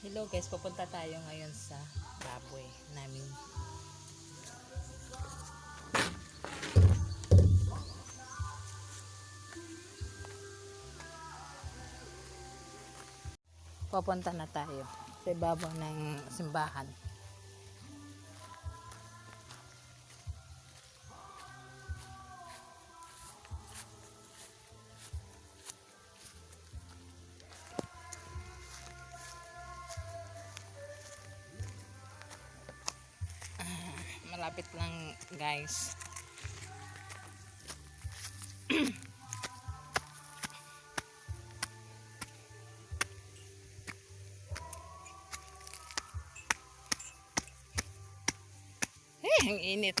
Hello guys, pupunta tayo ngayon sa baboy namin. Pupunta na tayo sa ibabaw ng simbahan. Malapit lang guys. Eh ang init.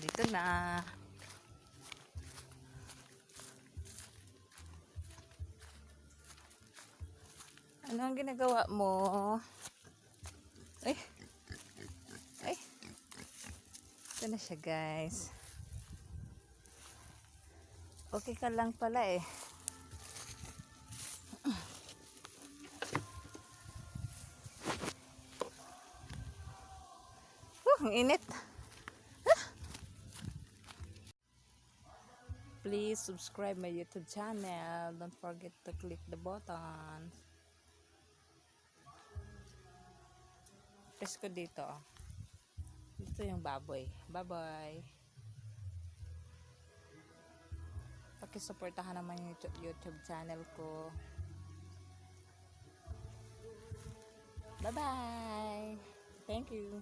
Dito na Ano ang ginagawa mo? Ay. Ay. Ito na siya, guys. Okay ka lang pala eh. Ang init. Ah. Please subscribe my YouTube channel. Don't forget to click the button. Press ko dito. oh. Dito yung baboy. Bye-bye. Pakisuportahan naman yung YouTube, YouTube channel ko. Bye-bye. Thank you.